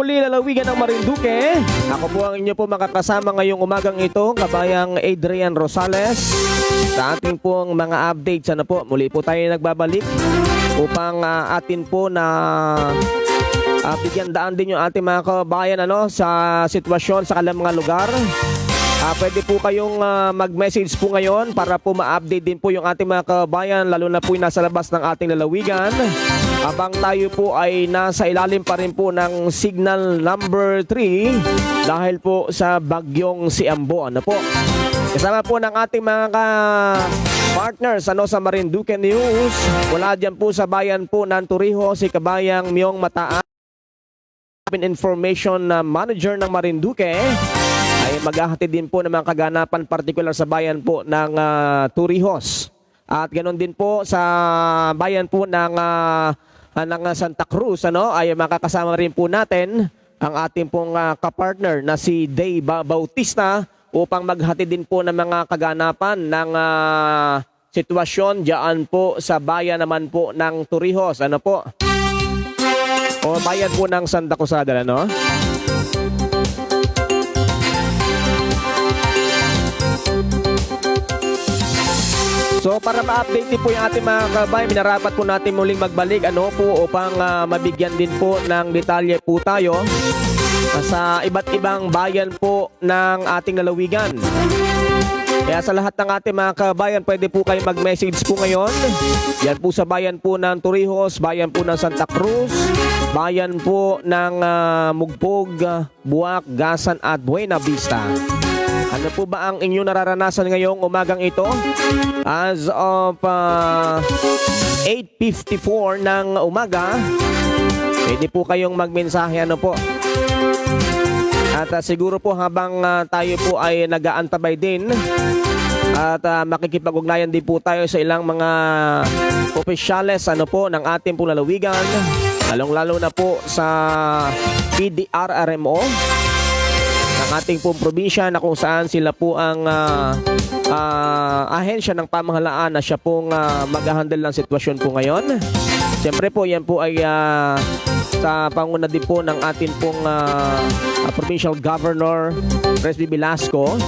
muli lalawigan ng Marinduque. Ako po ang inyo po makakasama ngayong umagang ito, kabayang Adrian Rosales. Sa ating pong mga updates, ano po, muli po tayo nagbabalik upang ah, atin po na ah, bigyan daan din yung ating mga kabayan ano, sa sitwasyon sa kanilang mga lugar. Ah, pwede po kayong ah, mag-message po ngayon para po ma-update din po yung ating mga kabayan lalo na po yung nasa labas ng ating lalawigan. Habang tayo po ay nasa ilalim pa rin po ng signal number 3 dahil po sa bagyong si Ambo. Ano po? Kasama po ng ating mga ka- partners ano sa Marinduque News. Wala dyan po sa bayan po ng Turiho si Kabayang Myong Mataan information na manager ng Marinduque ay maghahatid din po ng mga kaganapan partikular sa bayan po ng ah, Turihos. At ganoon din po sa bayan po ng ah, ah, ng Santa Cruz ano ay makakasama rin po natin ang ating pong ah, kapartner na si Day Ba- Bautista upang maghatid din po ng mga kaganapan ng ah, sitwasyon diyan po sa bayan naman po ng Turihos. Ano po? O bayan po ng Santa Cruzada, ano? So para ma-update din po yung ating mga kabay, minarapat po natin muling magbalik ano po upang ah, mabigyan din po ng detalye po tayo ah, sa iba't ibang bayan po ng ating lalawigan. Kaya sa lahat ng ating mga kabayan, pwede po kayo mag-message po ngayon. Yan po sa bayan po ng Torrijos, bayan po ng Santa Cruz, bayan po ng ah, Mugpog, Buwak, Gasan at Buena Vista. Ano po ba ang inyong nararanasan ngayong umagang ito? As of ah, 8.54 ng umaga, pwede po kayong magmensahe ano po. At ah, siguro po habang ah, tayo po ay nag-aantabay din at ah, makikipag-ugnayan din po tayo sa ilang mga opisyales ano po ng ating pong lalawigan lalong-lalo na po sa PDRRMO ng ating pong probinsya na kung saan sila po ang ah, ah, ahensya ng pamahalaan na siya pong uh, mag-handle ng sitwasyon po ngayon. Siyempre po, yan po ay ah, sa panguna din po ng ating pong ah, ah, provincial governor, Presby Velasco,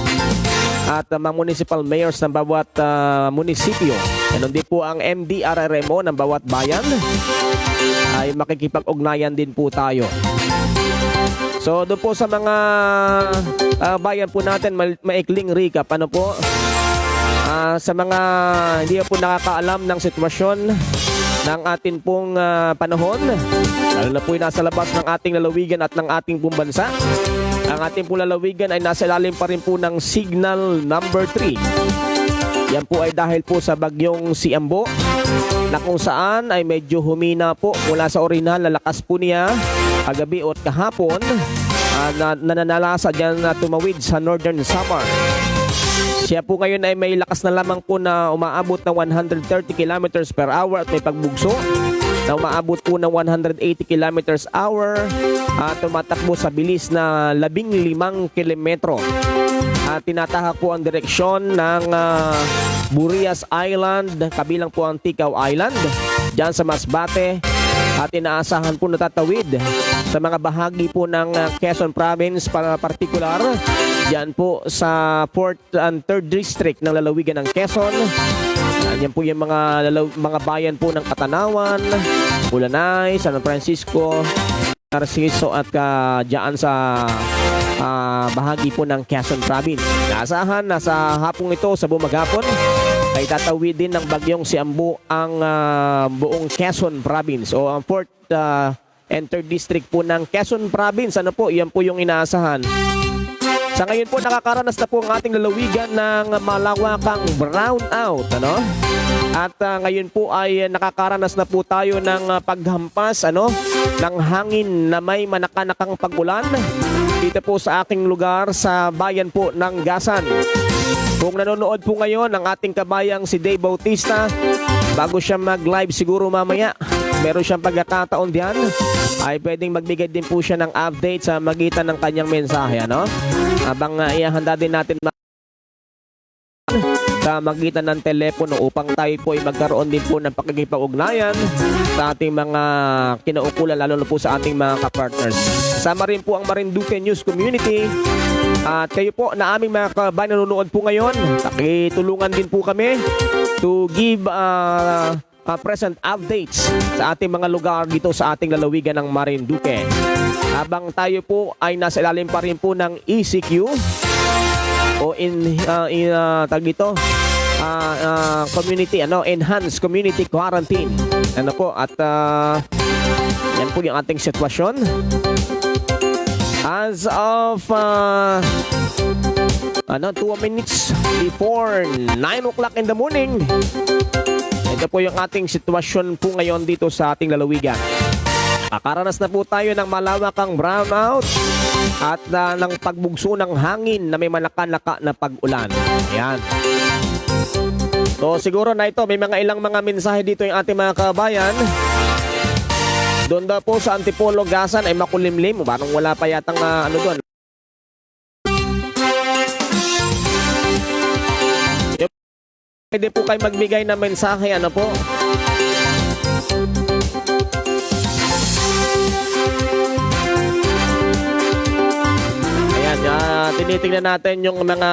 at uh, mga municipal mayors ng bawat ah, munisipyo. Ganon din po ang MDRRMO ng bawat bayan ay makikipag-ugnayan din po tayo. So doon po sa mga ah, bayan po natin, ma- maikling recap. Ano po? Ah, sa mga hindi po nakakaalam ng sitwasyon ng atin pong ah, panahon, lalo na po nasa labas ng ating lalawigan at ng ating pong. Ang ating pong lalawigan ay nasa ilalim pa rin po ng signal number 3. Yan po ay dahil po sa bagyong si Ambo na kung saan ay medyo humina po mula sa orihinal na lakas po niya kagabi at kahapon ah, na nananalasa dyan na tumawid sa Northern Samar. Siya po ngayon ay may lakas na lamang po na umaabot ng 130 kilometers per hour at may pagbugso na umaabot po ng 180 kilometers hour at tumatakbo sa bilis na 15 kilometro. At tinatahak po ang direksyon ng ah, Burias Island, kabilang po ang Tikaw Island, dyan sa Masbate. At inaasahan po natatawid sa mga bahagi po ng ah, Quezon Province para particular dyan po sa 4th and 3rd District ng lalawigan ng Quezon. Yan po yung mga, lalaw- mga bayan po ng Katanawan, Bulanay, San Francisco, Narciso at uh, dyan sa ah, bahagi po ng Quezon Province. Naasahan na sa hapong ito sa bumagapon ay tatawid din ng bagyong si Ambu ang ah, buong Quezon Province o ang 4th ah, and 3rd District po ng Quezon Province. Ano po, yan po yung inaasahan. Sa ngayon po nakakaranas na po ang ating lalawigan ng malawakang brownout, ano? At ah, ngayon po ay nakakaranas na po tayo ng ah, paghampas, ano, ng hangin na may manakanakang pagulan dito po sa aking lugar sa bayan po ng Gasan. Kung nanonood po ngayon ang ating kabayang si Dave Bautista, bago siya mag-live siguro mamaya, meron siyang pagkakataon diyan, ay pwedeng magbigay din po siya ng update sa magitan ng kanyang mensahe, ano? Habang uh, ihahanda din natin sa magitan ng telepono upang tayo po ay magkaroon din po ng pakikipag-ugnayan sa ating mga kinaukulan lalo na po sa ating mga kapartners. Kasama rin po ang Marinduque News Community at kayo po na aming mga kabayan nanonood po ngayon, pakitulungan din po kami to give uh, uh, present updates sa ating mga lugar dito sa ating lalawigan ng Marinduque. Habang tayo po ay nasa ilalim pa rin po ng ECQ o in, uh, in uh, tag dito, uh, uh, community, ano, enhanced community quarantine. Ano po, at uh, yan po yung ating sitwasyon. As of uh, ano, 2 minutes before 9 o'clock in the morning. Ito po yung ating sitwasyon po ngayon dito sa ating lalawigan. Nakaranas na po tayo ng malawakang brownout at uh, ng pagbugso ng hangin na may malaka-laka na pag-ulan. Ayan. So siguro na ito, may mga ilang mga mensahe dito yung ating mga kabayan. Doon daw po sa Antipolo Gasan ay makulimlim. Parang wala pa yatang uh, ano doon. Pwede po kayo magbigay ng mensahe, ano po? Ayan, uh, tinitingnan natin yung mga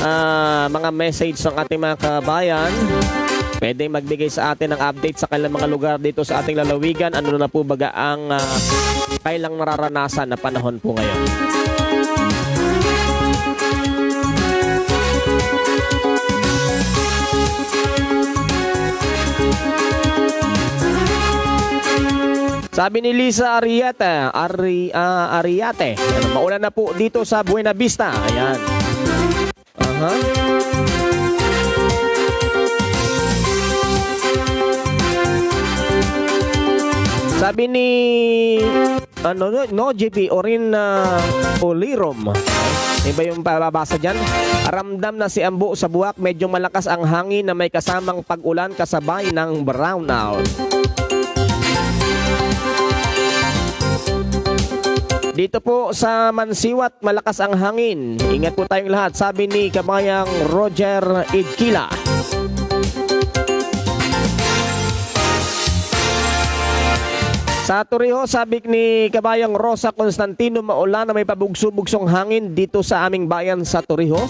uh, mga message ng ating mga kabayan. Pwede magbigay sa atin ng update sa kanilang mga lugar dito sa ating lalawigan. Ano na po baga ang uh, kailang nararanasan na panahon po ngayon. Sabi ni Lisa Ariete, Ari, ah, Ariate, ano, maulan na po dito sa Buena Vista. Ayan. Aha. Sabi ni ano no, no JP Orin uh, Olirom. Iba yung babasa dyan. Ramdam na si Ambo sa buwak, medyo malakas ang hangin na may kasamang pag-ulan kasabay ng brownout. Dito po sa Mansiwat, malakas ang hangin. Ingat po tayong lahat, sabi ni kabayang Roger Idkila. Sa Torrejo, sabi ni kabayang Rosa Constantino, maulan na may pabugso-bugsong hangin dito sa aming bayan sa Torrejo.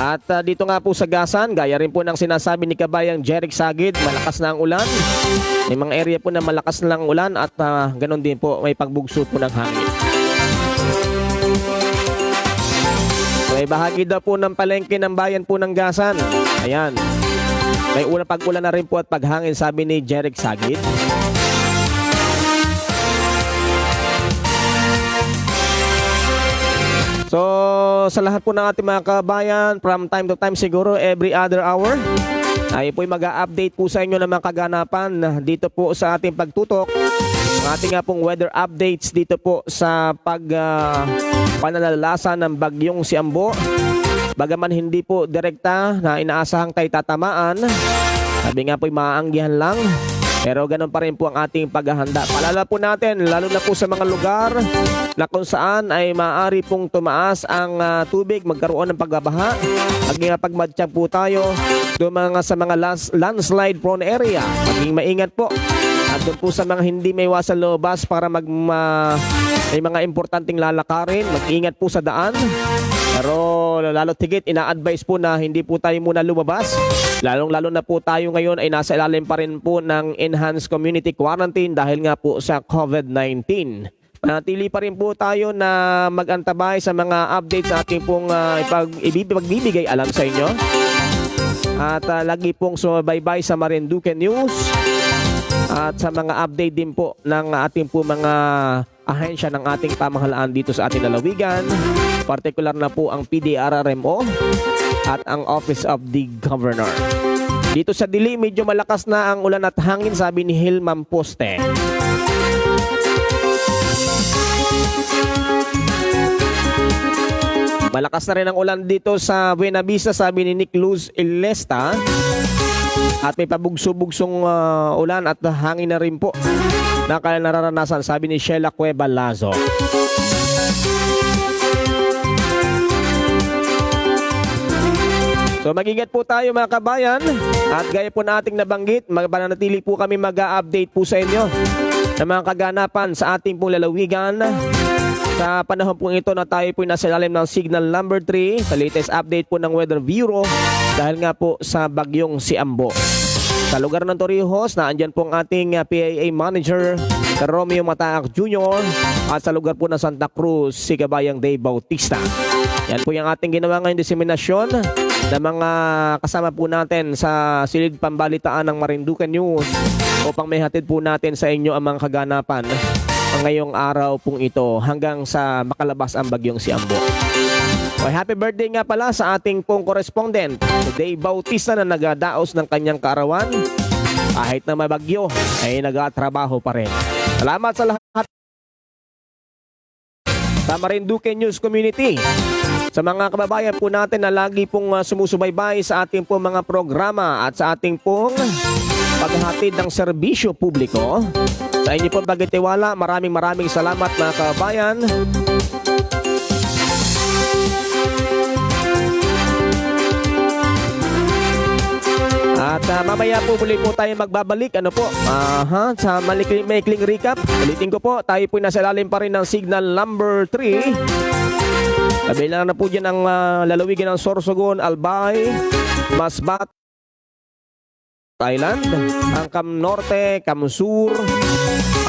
At uh, dito nga po sa Gasan, gaya rin po ng sinasabi ni Kabayang Jeric Sagid, malakas na ang ulan. May mga area po na malakas na ang ulan at uh, ganun din po may pagbugso po ng hangin. May bahagi daw po ng palengke ng bayan po ng Gasan. Ayan. May una pag-ulan na rin po at paghangin sabi ni Jeric Sagid. So, sa lahat po ng ating mga kabayan, from time to time siguro, every other hour, ay po'y mag-update po sa inyo ng mga kaganapan dito po sa ating pagtutok. Ang ating nga pong weather updates dito po sa pag uh, pananalasa ng bagyong si Ambo. Bagaman hindi po direkta na inaasahang tayo tatamaan, sabi nga po'y maaanggihan lang. Pero ganun pa rin po ang ating paghahanda. Palala po natin, lalo na po sa mga lugar na kung saan ay maaari pong tumaas ang uh, tubig, magkaroon ng pagbabaha. Maging pagmadyak po tayo doon mga sa mga lands, landslide prone area. Maging maingat po. At doon po sa mga hindi may iwasan lobas para mag, ma, may mga importanteng lalakarin, mag-ingat po sa daan. Pero lalo tigit, ina-advise po na hindi po tayo muna lumabas. Lalong-lalo na po tayo ngayon ay nasa ilalim pa rin po ng enhanced community quarantine dahil nga po sa COVID-19. Natili pa rin po tayo na mag-antabay sa mga updates sa ating pong uh, ipag, ipagbibigay alam sa inyo. At uh, lagi pong sumabaybay sa Marinduque News at sa mga update din po ng ating po mga ahensya ng ating pamahalaan dito sa ating lalawigan. Partikular na po ang PDRRMO at ang Office of the Governor. Dito sa Dili, medyo malakas na ang ulan at hangin, sabi ni Hilmam Poste. Malakas na rin ang ulan dito sa Buena Vista, sabi ni Nick Luz Ilesta. At may pabugso-bugsong uh, ah, ulan at hangin na rin po na kaya nararanasan sabi ni Sheila Cueva Lazo. So magigat po tayo mga kabayan at gaya po na ating nabanggit, magpananatili po kami mag-update po sa inyo ng mga kaganapan sa ating pong lalawigan sa panahon po ito na tayo po nasa ilalim ng signal number 3 sa latest update po ng Weather Bureau dahil nga po sa bagyong si Ambo. Sa lugar ng Torrijos, naandyan po ang ating uh, PAA manager, Romeo Mataak Jr. at sa lugar po ng Santa Cruz, si Kabayang Dave Bautista. Yan po yung ating ginawa ngayong diseminasyon ng mga kasama po natin sa silid pambalitaan ng Marinduque News upang may hatid po natin sa inyo ang mga kaganapan ngayong araw pong ito hanggang sa makalabas ang bagyong si Ambo. Okay, happy birthday nga pala sa ating pong correspondent, Dave Bautista na nagadaos ng kanyang kaarawan. Kahit na may bagyo, ay nagatrabaho pa rin. Salamat sa lahat sa Marinduque News Community. Sa mga kababayan po natin na lagi pong uh, sumusubaybay sa ating pong mga programa at sa ating pong paghatid ng serbisyo publiko. Sa inyo pong pagkitiwala, maraming maraming salamat mga kababayan. At ah, mamaya po muli po tayo magbabalik. Ano po? Aha, sa malikling, maikling recap. Ulitin ko po, tayo po nasa lalim pa rin ng signal number 3. Kabilang na po dyan ang ah, lalawigan ng Sorsogon, Albay, Masbat, Thailand, ang Cam Norte, Cam Sur,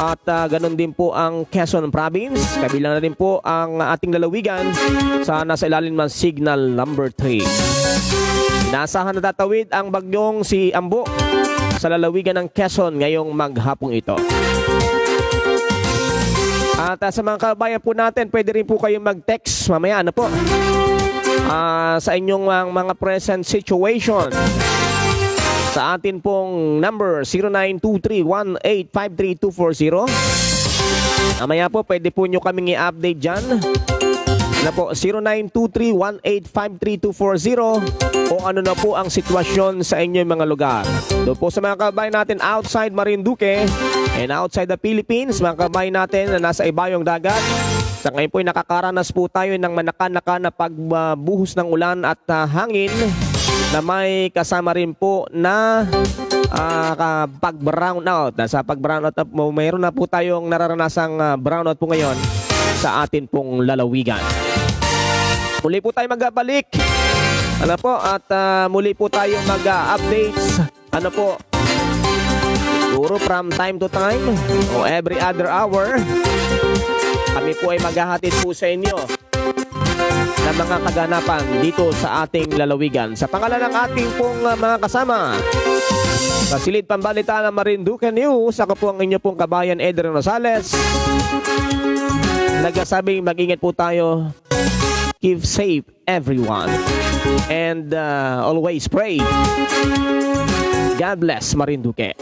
at ah, ganun din po ang Quezon Province. Kabilang na din po ang ating lalawigan sa nasa ilalim ng signal number 3. Inasahan na tatawid ang bagyong si Ambo sa lalawigan ng Quezon ngayong maghapong ito. At ah, sa mga kabayan po natin, pwede rin po kayong mag-text mamaya, ano po, Ah, sa inyong ah, mga present situation sa atin pong number 0923-1853240. Mamaya po, pwede po nyo kaming i-update dyan. Ano po, 0923-1853240 o ano na po ang sitwasyon sa inyong mga lugar. Doon po sa mga kabayan natin outside Marinduque and outside the Philippines, mga kabayan natin na nasa ibayong dagat, sa ngayon po ay nakakaranas po tayo ng manaka-naka na pagbuhos ng ulan at ah, hangin na may kasama rin po na ah, pag-brown out. Sa pag-brown out, mayroon na po tayong nararanasang ah, brownout po ngayon sa atin pong lalawigan. Muli po tayo magbabalik. Ano po? At ah, muli po tayo mag-updates. Ano po? Siguro from time to time o every other hour. Kami po ay maghahatid po sa inyo ng mga kaganapan dito sa ating lalawigan. Sa pangalan ng ating pong uh, mga kasama, sa silid pambalita ng Marinduque News, ako po ang inyo pong kabayan Edren Rosales. Nagsasabing mag-ingat po tayo. Keep safe everyone. And uh, always pray. God bless Marinduque.